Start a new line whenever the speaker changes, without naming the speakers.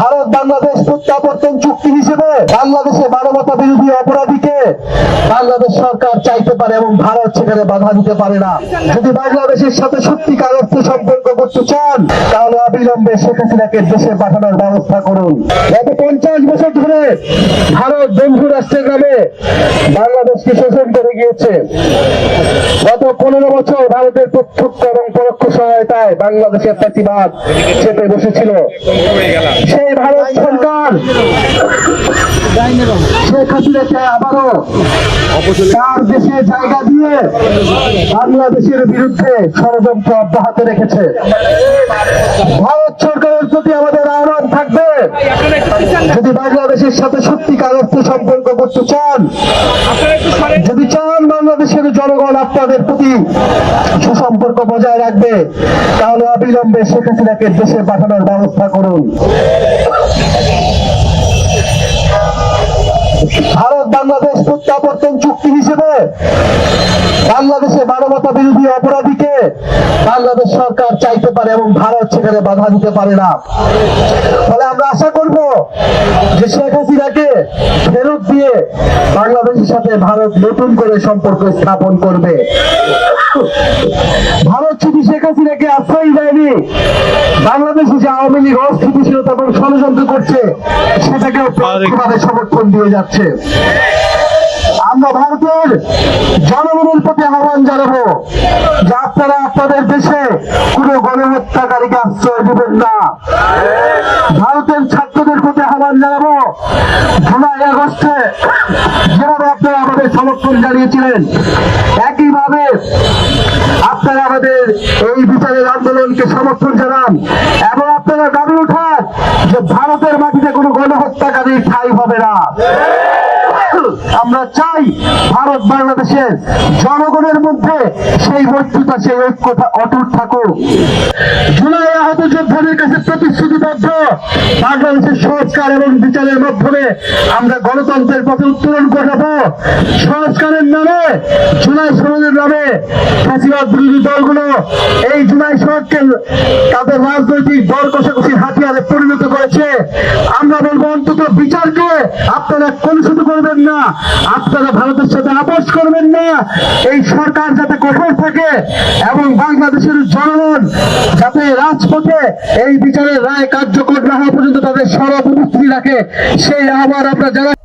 ভারত বাংলাদেশ প্রত্যাবর্তন চুক্তি হিসেবে বাংলাদেশে মানবতা বিরোধী অপরাধীকে বাংলাদেশ সরকার চাইতে পারে এবং ভারত সেখানে বাধা দিতে পারে না। যদি বাংলাদেশের সাথে সত্যিকার অর্থে সম্পর্ক করতে চান, তাহলে অবিলম্বে শেখ হাসিনাকে দেশে পাঠানোর ব্যবস্থা করুন। পঞ্চাশ বছর ধরে ভারত বন্ধু রাষ্ট্রের নামে বাংলাদেশকে শোষণ করে গিয়েছে। গত পনেরো বছর ভারতের প্রত্যক্ষ এবং পরোক্ষ সহায়তায় বাংলাদেশের প্রতিবাদ চেপে বসেছিল। সেই ভারত সরকার শেখ হাসিনাকে আবারও তার দেশে জায়গা দিয়ে বাংলাদেশের বিরুদ্ধে ষড়যন্ত্র অব্যাহত রেখেছে ভারত সরকারের প্রতি আমাদের আহ্বান থাকবে যদি বাংলাদেশের সাথে সত্যিকার অর্থে সম্পর্ক করতে চান যদি চান বাংলাদেশের জনগণ আপনাদের প্রতি সুসম্পর্ক বজায় রাখবে তাহলে অবিলম্বে শেখ হাসিনাকে দেশে পাঠানোর ব্যবস্থা করুন। ভারত বাংলাদেশ প্রত্যাবর্তন চুক্তি হিসেবে বাংলাদেশে মানবতা বিরোধী অপরাধীকে বাংলাদেশ সরকার চাইতে পারে এবং ভারত সেখানে বাধা দিতে পারে না। ফলে আমরা আশা যে শেখ হাসিনাকে ফেরত দিয়ে বাংলাদেশের সাথে ভারত নতুন করে সম্পর্ক স্থাপন করবে। ভারত শুধু শেখ হাসিনাকে আশ্রয় দেয়নি, বাংলাদেশে যে আওয়ামী লীগ অস্থিতিশীলতা এবং ষড়যন্ত্র করছে, সেটাকেও সমর্থন দিয়ে যাচ্ছে। আমরা ভারতের জনগণের প্রতি আহ্বান জানাব যে আপনারা আপনাদের দেশে কোনো গণহত্যাকারীকে আশ্রয় দেবেন না। ভারতের ছাত্রদের প্রতি আহ্বান জানাব। জুলাই আগস্টে যেভাবে আপনারা আমাদের সমর্থন জানিয়েছিলেন, একইভাবে আপনারা আমাদের এই বিচারের আন্দোলনকে সমর্থন জানান এবং আপনারা দাবি উঠান যে ভারতের মাটিতে কোনো গণহত্যাকারীর ঠাই হবে না। আমরা চাই ভারত বাংলাদেশের জনগণের মধ্যে সেই বৈধতা, সেই ঐক্যতা অটুট থাকুক। জুলাই আহত যোদ্ধাদের কাছে প্রতিশ্রুতিবদ্ধ। বাংলাদেশের সংস্কার এবং বিচারের মাধ্যমে আমরা গণতন্ত্রের পথে উত্তোলন ঘটাবো। সংস্কারের নামে, জুলাই সনদের নামে ফ্যাসিবাদ বিরোধী দলগুলো এই জুলাই সনদকে তাদের রাজনৈতিক দর কষাকষির হাতিয়ারে পরিণত করেছে আমরা বলব অন্তত বিচারকে আপনারা কলুষিত করবেন না। আপনারা ভারতের সাথে আপোষ করবেন না। এই সরকার যাতে কঠোর থাকে এবং বাংলাদেশের জনগণ যাতে রাজপথে এই বিচারের রায় কার্যকর না হওয়া পর্যন্ত তাদের সরব রাখে, সেই আবার আমরা জানাই।